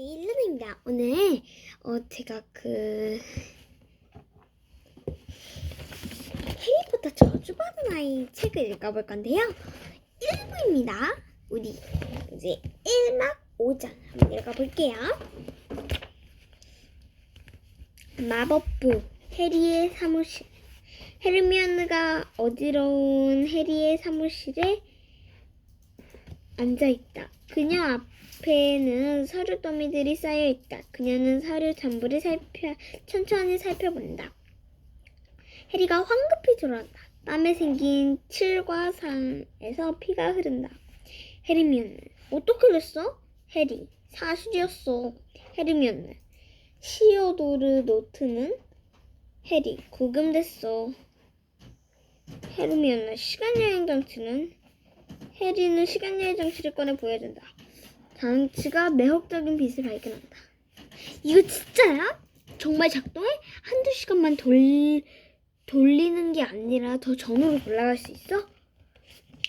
띠 루나입니다. 오늘 어 제가 그 해리포터 저주받은 아이 책을 읽어볼 건데요. 1부입니다. 우리 이제 1막 5장 한번 읽어볼게요. 마법부 해리의 사무실 헤르미온느가 어지러운 해리의 사무실에 앉아있다. 그녀 앞에는 서류 더미들이 쌓여있다. 그녀는 서류 전부를 살펴, 천천히 살펴본다. 해리가 황급히 돌아온다. 땀에 생긴 칠과상에서 피가 흐른다. 헤르미온느 어떻게 됐어? 해리 사실이었어. 헤르미온느 시어도르 노트는 해리 구금됐어. 헤르미온느 시간여행 장치는 해리는 시간 여행 장치를 꺼내 보여준다. 장치가 매혹적인 빛을 발견한다. 이거 진짜야? 정말 작동해? 한두 시간만 돌, 돌리는 게 아니라 더 전으로 올라갈 수 있어?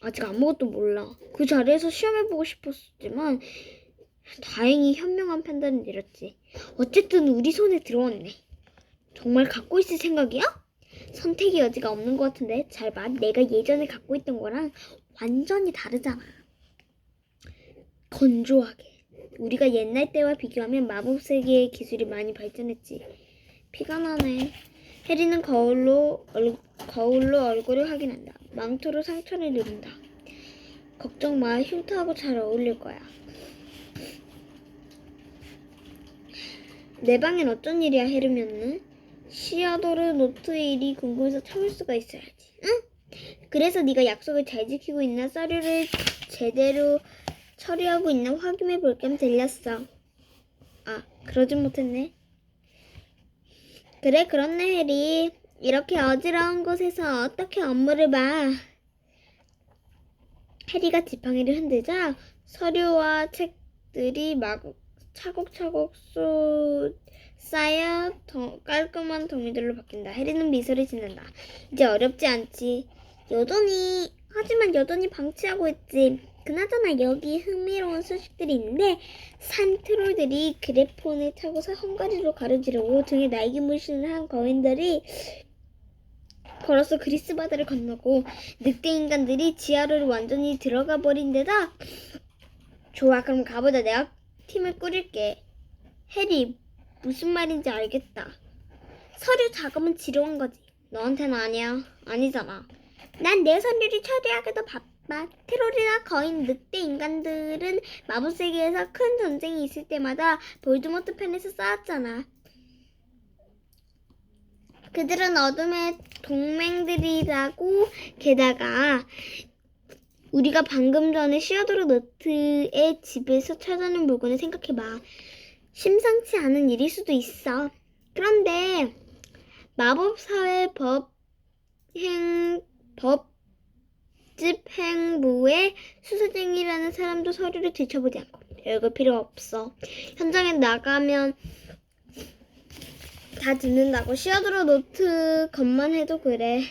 아직 아무것도 몰라. 그 자리에서 시험해보고 싶었지만 다행히 현명한 판단을 내렸지. 어쨌든 우리 손에 들어왔네. 정말 갖고 있을 생각이야? 선택의 여지가 없는 것 같은데 잘 봐. 내가 예전에 갖고 있던 거랑 완전히 다르잖아. 건조하게. 우리가 옛날 때와 비교하면 마법 세계의 기술이 많이 발전했지. 피가 나네. 해리는 거울로 얼, 거울로 얼굴을 확인한다. 망토로 상처를 누른다. 걱정 마. 흉터하고 잘 어울릴 거야. 내 방엔 어쩐 일이야, 헤르미온느? 시아도르 노트 일이 궁금해서 참을 수가 있어야지. 응? 그래서 네가 약속을 잘 지키고 있나 서류를 제대로 처리하고 있나 확인해 볼 겸 들렸어. 아, 그러진 못했네. 그래, 그렇네, 해리. 이렇게 어지러운 곳에서 어떻게 업무를 봐. 해리가 지팡이를 흔들자 서류와 책들이 막 차곡차곡 쏟 쌓여 더 깔끔한 종이들로 바뀐다. 해리는 미소를 짓는다. 이제 어렵지 않지. 여전히 하지만 여전히 방치하고 있지. 그나저나 여기 흥미로운 소식들이 있는데 산 트롤들이 그래폰을 타고서 헝가리로 가로지르고 등에 날개 무신을 한 거인들이 걸어서 그리스 바다를 건너고 늑대 인간들이 지하로 완전히 들어가 버린 데다 좋아 그럼 가보자. 내가 팀을 꾸릴게. 해리 무슨 말인지 알겠다. 서류 작업은 지루한 거지. 너한테는 아니야. 아니잖아 난내 서류를 처리하기도 바빠 트롤이나 거인 늑대 인간들은 마법 세계에서 큰 전쟁이 있을 때마다 볼드모트 편에서 싸웠잖아 그들은 어둠의 동맹들이라고 게다가 우리가 방금 전에 시어도르 노트의 집에서 찾아낸 물건을 생각해봐. 심상치 않은 일일 수도 있어. 그런데 마법사회 법행 법 집행부의 수사쟁이라는 사람도 서류를 들춰보지 않고 별거 필요 없어. 현장에 나가면 다 듣는다고 시어드로 노트 것만 해도 그래.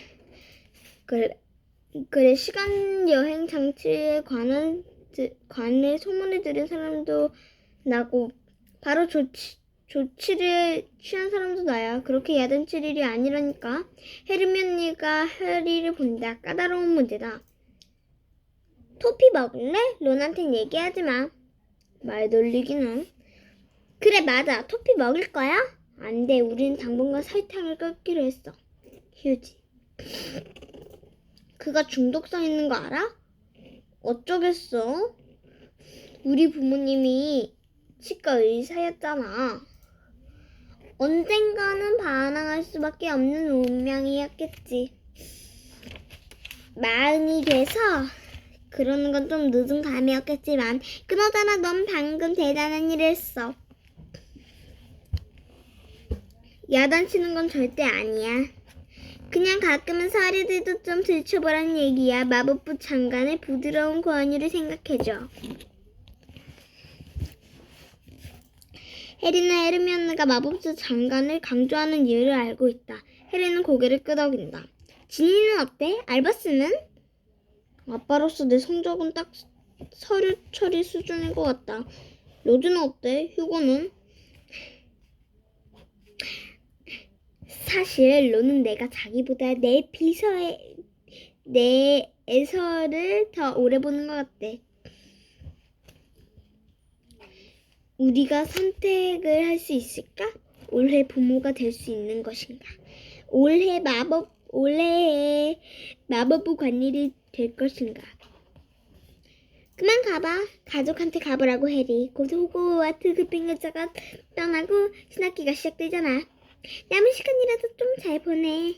그래. 그래 시간 여행 장치에 관한 관해 소문을 들은 사람도 나고 바로 조치 조치를 취한 사람도 나야. 그렇게 야단칠 일이 아니라니까. 헤르미온니가 해리를 본다. 까다로운 문제다. 토피 먹을래? 론한텐 얘기하지 마. 말 돌리기는. 그래 맞아. 토피 먹을 거야? 안 돼. 우린 당분간 설탕을 끊기로 했어. 휴지. 그가 중독성 있는 거 알아? 어쩌겠어? 우리 부모님이 치과 의사였잖아. 언젠가는 반항할 수밖에 없는 운명이었겠지. 마흔이 돼서 그러는 건 좀 늦은 감이었겠지만 그나저나 넌 방금 대단한 일을 했어. 야단치는 건 절대 아니야. 그냥 가끔은 서류들도 좀 들춰보라는 얘기야. 마법부 장관의 부드러운 권유를 생각해줘. 해리나 헤르미온느가 마법부 장관을 강조하는 이유를 알고 있다. 해리는 고개를 끄덕인다. 진이는 어때? 알바스는? 아빠로서 내 성적은 딱 서류 처리 수준인 것 같다. 로즈는 어때? 휴고는? 사실 로는 내가 자기보다 내 비서에 내 애서를 더 오래 보는 것 같대. 우리가 선택을 할 수 있을까? 올해 부모가 될 수 있는 것인가? 올해 마법 올해의 마법부 관리를 될 것인가? 그만 가봐. 가족한테 가보라고 해리. 곧 호그와트 급행열차가 떠나고 신학기가 시작되잖아. 남은 시간이라도 좀 잘 보내.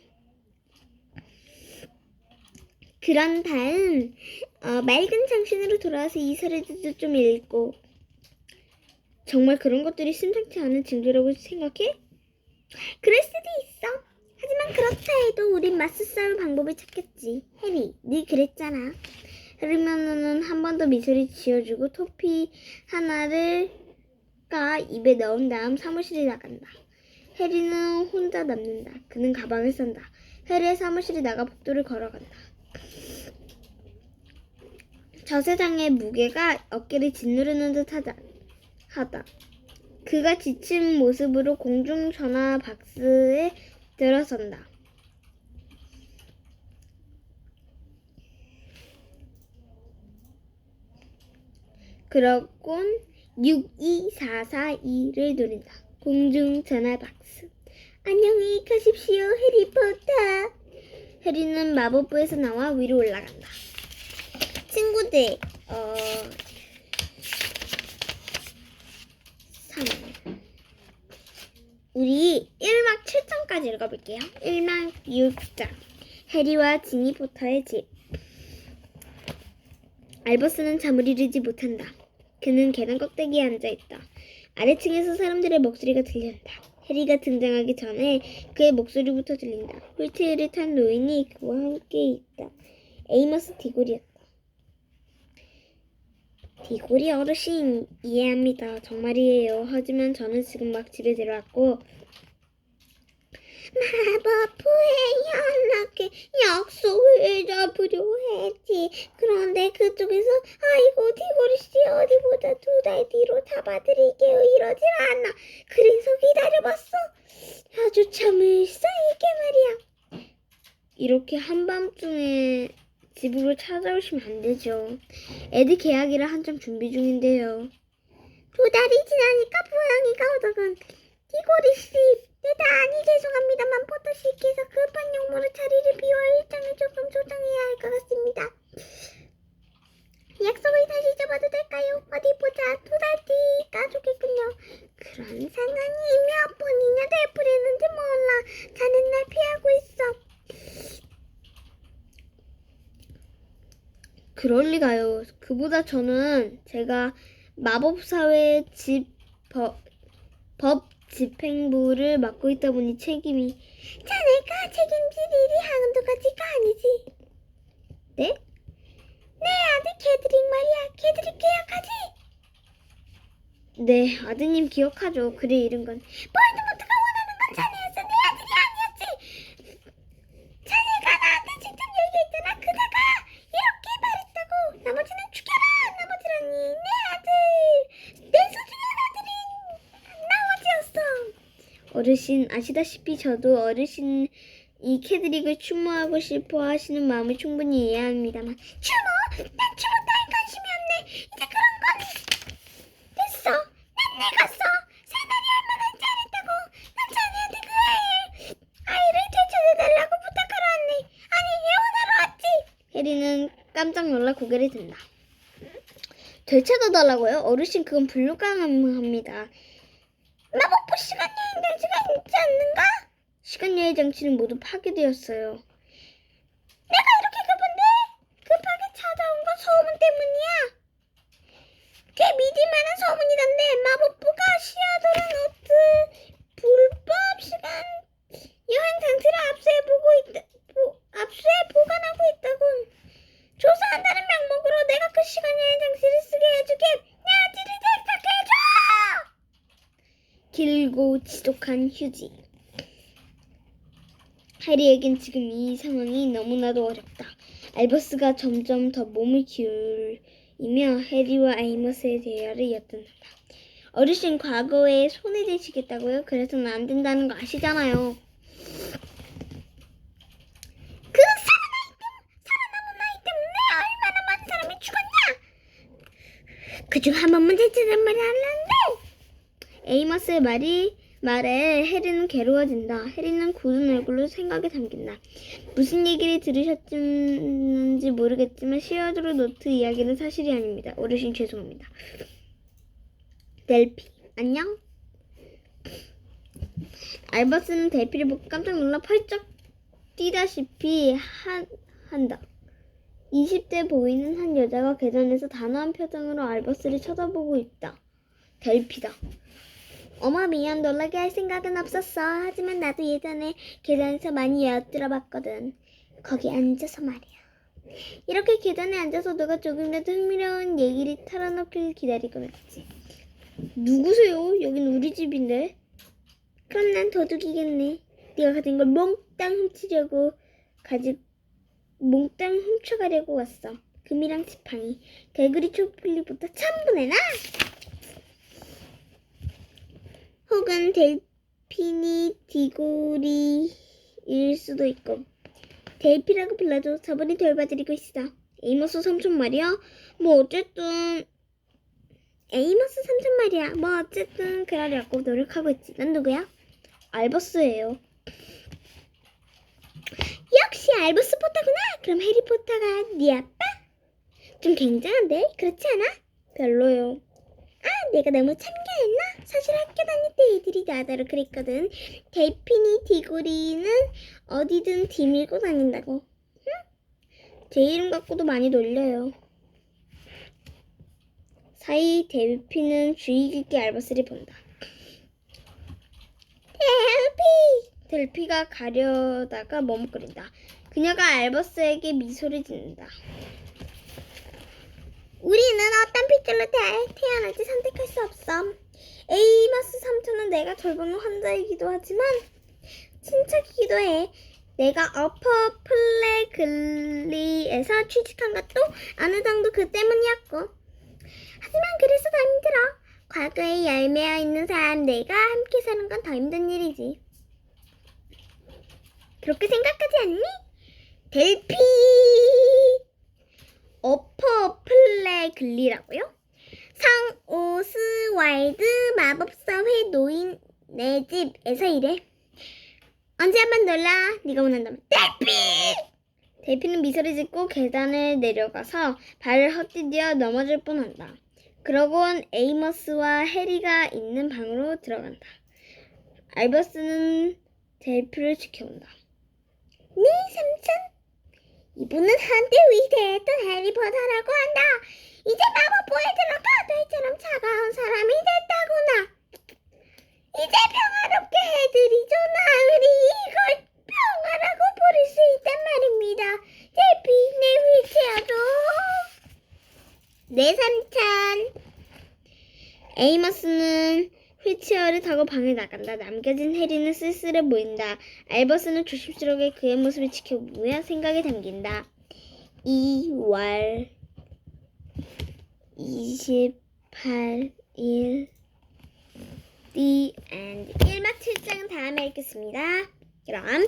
그런 다음 어, 맑은 정신으로 돌아와서 이설에도 좀 읽고 정말 그런 것들이 심상치 않은 징조라고 생각해? 그럴 수도 있어. 하지만 그렇다 해도 우린 맞서 싸울 방법을 찾겠지. 해리, 네 그랬잖아. 헤르미온느는 한번 더 미소를 지어주고 토피 하나를 까 입에 넣은 다음 사무실에 나간다. 해리는 혼자 남는다. 그는 가방을 싼다. 해리의 사무실에 나가 복도를 걸어간다. 저 세상의 무게가 어깨를 짓누르는 듯하다. 하다. 그가 지친 모습으로 공중전화 박스에 들어선다. 그러곤 62442를 누른다. 공중전화 박스. 안녕히 가십시오, 해리포터. 해리는 마법부에서 나와 위로 올라간다. 친구들, 어, 3. 우리 1막 7장까지 읽어볼게요. 1막 6장. 해리와 지니 포터의 집. 알버스는 잠을 이루지 못한다. 그는 계단 꼭대기에 앉아 있다. 아래층에서 사람들의 목소리가 들린다. 해리가 등장하기 전에 그의 목소리부터 들린다. 휠체어를 탄 노인이 그와 함께 있다. 에이머스 디골이었다. 디골이 어르신 이해합니다. 정말이에요. 하지만 저는 지금 막 집에 들어왔고 마법부에 연락해 약속을 잡으려 했지. 그런데 그쪽에서 아이고 디골이 씨 어디보다 두달 뒤로 잡아드릴게요 이러질 않아. 그래서 기다려봤어. 아주 참을 쌓이게 말이야. 이렇게 한밤중에 집으로 찾아오시면 안 되죠. 애들 계약이라 한참 준비 중인데요. 두 달이 지나니까 고양이가 오더군. 디고리 씨, 대단히 죄송합니다만 포터 씨께서 급한 용무로 자리를 비워 일정을 조금 조정해야 할 것 같습니다. 약속을 다시 잡아도 될까요? 어디 보자. 두 달 뒤가 좋겠군요. 그런 상황이 몇 번이나 되풀이는지 몰라. 자는 날 피하고 있어. 그럴 리가요. 그보다 저는 제가 마법사회 집 법, 법 집행부를 맡고 있다 보니 책임이 자네가 책임질 일이 한두 가지가 아니지. 네? 내 아들 캐드릭 말이야. 캐드릭 계약하지? 네, 아드님 기억하죠. 그래 이른 건. 볼드모트가 원하는 건 자네였어. 내 아들이 아니었지. 자네가 나한테 직접 얘기했잖아. 그다가 이렇게 말했다고. 나머지는 죽여라. 나머지라니. 내 아들. 내 소중한 아들인 나머지였 어. 어르신 아시다시피 저도 어르신 이 캐드릭을 추모하고 싶어 하시는 마음을 충분히 이해합니다만 추모? 난 추모 따윈 관심이 없네. 이제 그런 건 됐어. 난 늙었어. 세날이 얼마나 잘했다고. 난 자네한테 그 아이를 아이를 되찾아달라고 부탁하러 왔네. 아니 예원하러 왔지. 해리는 깜짝 놀라 고개를 든다. 되찾아달라고요? 어르신 그건 불가능합니다. 마법부 시간 여행 장치가 있지 않는가? 시간 여행 장치는 모두 파괴되었어요. 내가 이렇게 급한데 급하게 찾아온 건 소문 때문이야. 꽤 믿을만한 소문이던데 마법부가 시아도라 노트 불법 시간 여행 장치를 압수해 보고 있다. 보, 압수해 보관하고 있다군. 조사한다는 명목으로 내가 그 시간 여행 장치를 쓰게 해주게 내 아들을 대탁해줘. 지독한 휴지. 해리에겐 지금 이 상황이 너무나도 어렵다. 알버스가 점점 더 몸을 기울이며 해리와 아이머스의 대화를 엿듣는다. 어르신 과거에 손에 대시겠다고요? 그래서는 안 된다는 거 아시잖아요. 그 살아남은 아이 때문에 얼마나 많은 사람이 죽었냐? 그중 한 번만 대체된 말이 하려는데 에이머스의 말이 말에 해리는 괴로워진다. 해리는 굳은 얼굴로 생각에 잠긴다. 무슨 얘기를 들으셨는지 모르겠지만 시어드로 노트 이야기는 사실이 아닙니다. 어르신 죄송합니다. 델피 안녕. 알버스는 델피를 보고 깜짝 놀라 펄쩍 뛰다시피 한, 한다. 20대 보이는 한 여자가 계단에서 단호한 표정으로 알버스를 쳐다보고 있다. 델피다. 어머 미안 놀라게 할 생각은 없었어. 하지만 나도 예전에 계단에서 많이 엿들어 봤거든. 거기 앉아서 말이야. 이렇게 계단에 앉아서 너가 조금이라도 흥미로운 얘기를 털어놓길 기다리고 있지. 누구세요? 여긴 우리 집인데. 그럼 난 도둑이겠네. 네가 가진 걸 몽땅 훔치려고 가지 몽땅 훔쳐가려고 왔어. 금이랑 지팡이, 개구리 초플리부터 내놔. 혹은 델피니 디고리일 수도 있고 델피라고 불러도 저번에 돌봐드리고 있어. 에이머스 삼촌 말이야? 뭐 어쨌든 에이머스 삼촌 말이야. 뭐 어쨌든 그러려고 노력하고 있지. 난 누구야? 알버스예요. 역시 알버스 포터구나. 그럼 해리포터가 네 아빠? 좀 굉장한데? 그렇지 않아? 별로요. 아, 내가 너무 참견했나? 사실 학교 다닐 때 애들이 나더러 그랬거든. 델피니 디고리는 어디든 뒤밀고 다닌다고. 응? 제 이름 갖고도 많이 놀려요. 사이 델피는 주의 깊게 알버스를 본다. 델피! 델피가 가려다가 머뭇거린다. 그녀가 알버스에게 미소를 짓는다. 우리는 어떤 핏줄로 태- 태어날지 선택할 수 없어. 에이마스 삼촌은 내가 돌보는 환자이기도 하지만 친척이기도 해. 내가 어퍼 플래글리에서 취직한 것도 어느 정도 그 때문이었고. 하지만 그래서 더 힘들어. 과거에 얄매어 있는 사람 내가 함께 사는 건 더 힘든 일이지. 그렇게 생각하지 않니? 델피! 어퍼 플래 글리라고요? 상 오스와일드 마법사회 노인 내 집에서 일해. 언제 한번 놀라. 네가 원한다면 대피. 대피는 미소를 짓고 계단을 내려가서 발을 헛디뎌 넘어질 뻔한다. 그러곤 에이머스와 해리가 있는 방으로 들어간다. 알버스는 대피를 지켜본다. 네 삼촌. 이분은 한때 위대했던 해리포터라고 한다. 이제 마법부에 들어가 너희처럼 차가운 사람이 됐다구나. 이제 평화롭게 해드리죠. 나으리 이걸 평화라고 부를 수 있단 말입니다. 대피 내 휠체어도. 내 삼촌. 에이머스는 휠체어를 타고 방에 나간다. 남겨진 해리는 쓸쓸해 보인다. 알버스는 조심스럽게 그의 모습을 지켜보며 생각에 잠긴다. 2월 28일 The End 1막 7장은 다음에 읽겠습니다. 그럼 안녕!